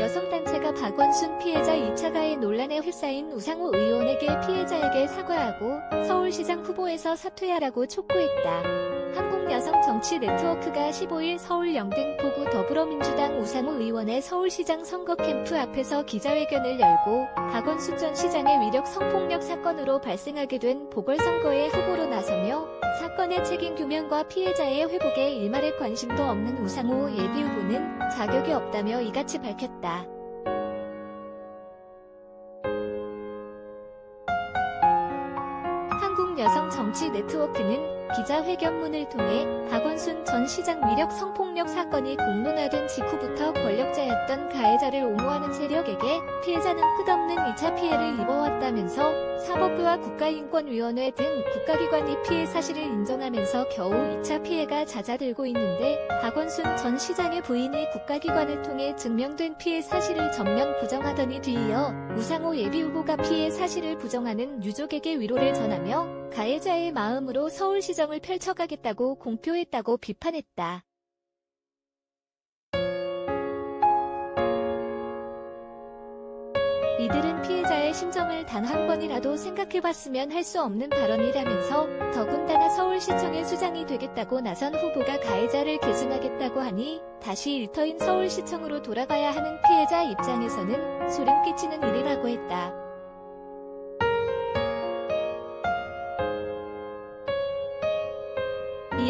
여성 단체가 박원순 피해자 2차 가해 논란에 휩싸인 우상호 의원에게 피해자에게 사과하고 서울시장 후보에서 사퇴하라고 촉구했다. 한국여성정치네트워크가 15일 서울 영등포구 더불어민주당 우상호 의원의 서울시장 선거 캠프 앞에서 기자회견을 열고 박원순 전 시장의 위력 성폭력 사건으로 발생하게 된 보궐선거의 후보로 나서며 사건의 책임 규명과 피해자의 회복에 일말의 관심도 없는 우상호 예비 후보는 자격이 없다며 이같이 밝혔다. 한국여성정치네트워크는 기자회견문을 통해 박원순 전 시장 위력 성폭력 사건이 공론화된 직후부터 권력자였던 가해자를 옹호하는 세력에게 피해자는 끝없는 2차 피해를 입어왔다면서 사법부와 국가인권위원회 등 국가기관이 피해 사실을 인정하면서 겨우 2차 피해가 잦아들고 있는데 박원순 전 시장의 부인이 국가기관을 통해 증명된 피해 사실을 전면 부정하더니 뒤이어 우상호 예비후보가 피해 사실을 부정하는 유족에게 위로를 전하며 가해자의 마음으로 서울시 정을 펼쳐가겠다고 공표했다고 비판했다. 이들은 피해자의 심정을 단 한 번이라도 생각해봤으면 할 수 없는 발언이라면서 더군다나 서울시청의 수장이 되겠다고 나선 후보가 가해자를 계승하겠다고 하니 다시 일터인 서울시청으로 돌아가야 하는 피해자 입장에서는 소름 끼치는 일이라고 했다.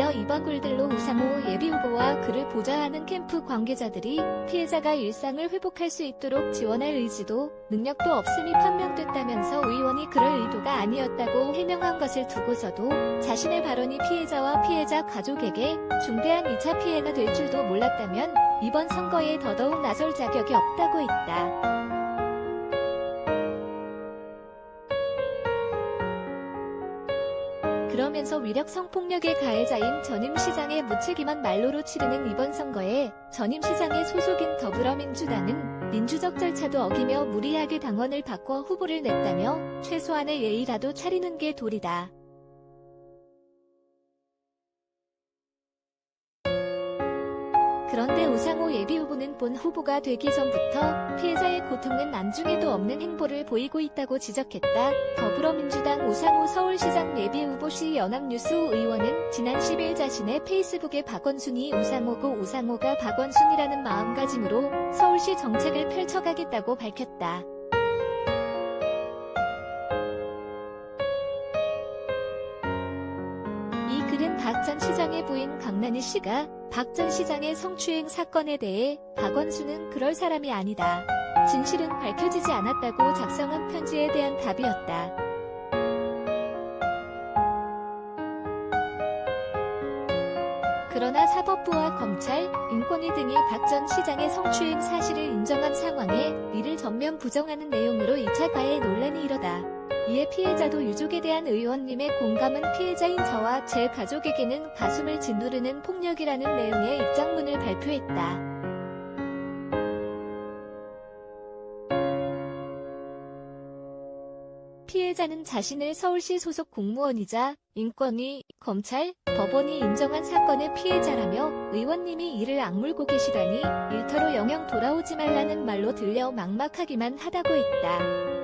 이어 이번 글들로 우상호 예비후보와 그를 보좌하는 캠프 관계자들이 피해자가 일상을 회복할 수 있도록 지원할 의지도 능력도 없음이 판명됐다면서 의원이 그럴 의도가 아니었다고 해명한 것을 두고서도 자신의 발언이 피해자와 피해자 가족에게 중대한 2차 피해가 될 줄도 몰랐다면 이번 선거에 더더욱 나설 자격이 없다고 했다. 그러면서 위력 성폭력의 가해자인 전임 시장의 무책임한 말로로 치르는 이번 선거에 전임 시장의 소속인 더불어민주당은 민주적 절차도 어기며 무리하게 당원을 바꿔 후보를 냈다며 최소한의 예의라도 차리는 게 도리다. 그런데 우상호 예비 후보는 본 후보가 되기 전부터 피해자의 고통은 안중에도 없는 행보를 보이고 있다고 지적했다. 더불어민주당 우상호 서울시장 예비 후보 시 연합뉴스 의원은 지난 10일 자신의 페이스북에 박원순이 우상호고 우상호가 박원순이라는 마음가짐으로 서울시 정책을 펼쳐가겠다고 밝혔다. 이 글은 박전 시장의 부인 강난희 씨가 박 전 시장의 성추행 사건에 대해 박원순은 그럴 사람이 아니다. 진실은 밝혀지지 않았다고 작성한 편지에 대한 답이었다. 그러나 사법부와 검찰, 인권위 등이 박 전 시장의 성추행 사실을 인정한 상황에 이를 전면 부정하는 내용으로 2차 가해 논란이 일어다. 이에 피해자도 유족에 대한 의원님의 공감은 피해자인 저와 제 가족에게는 가슴을 짓누르는 폭력이라는 내용의 입장문을 발표했다. 피해자는 자신을 서울시 소속 공무원이자 인권위, 검찰, 법원이 인정한 사건의 피해자라며 의원님이 이를 악물고 계시다니 일터로 영영 돌아오지 말라는 말로 들려 막막하기만 하다고 했다.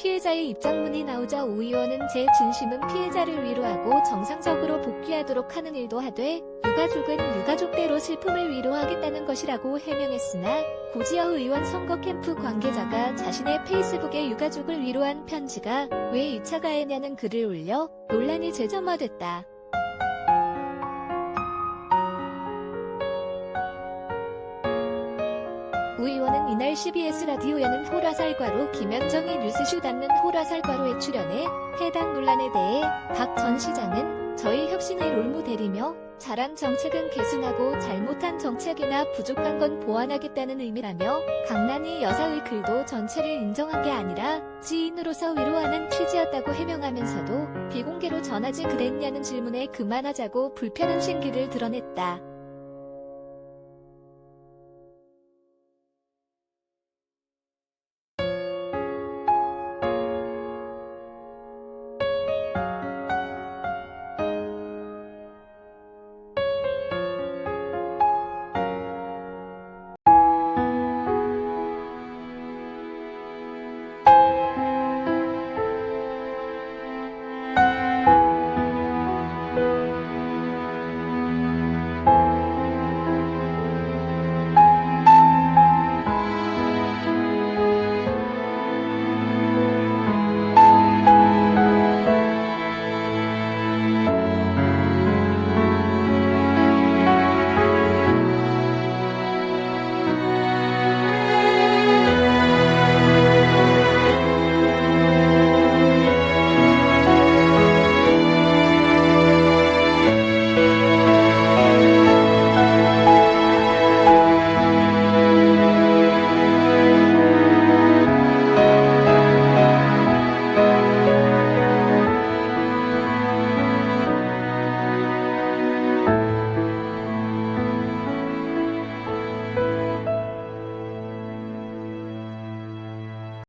피해자의 입장문이 나오자 오 의원은 제 진심은 피해자를 위로하고 정상적으로 복귀하도록 하는 일도 하되 유가족은 유가족대로 슬픔을 위로하겠다는 것이라고 해명했으나 고지여 의원 선거 캠프 관계자가 자신의 페이스북에 유가족을 위로한 편지가 왜 2차 가해냐는 글을 올려 논란이 재점화됐다. 우 의원은 이날 CBS 라디오 여는 호라살과로 김현정의 뉴스쇼 닿는 호라살과로에 출연해 해당 논란에 대해 박 전 시장은 저희 혁신의 롤모델이며 잘한 정책은 계승하고 잘못한 정책이나 부족한 건 보완하겠다는 의미라며 강난희 여사의 글도 전체를 인정한 게 아니라 지인으로서 위로하는 취지였다고 해명하면서도 비공개로 전하지 그랬냐는 질문에 그만하자고 불편한 심기를 드러냈다.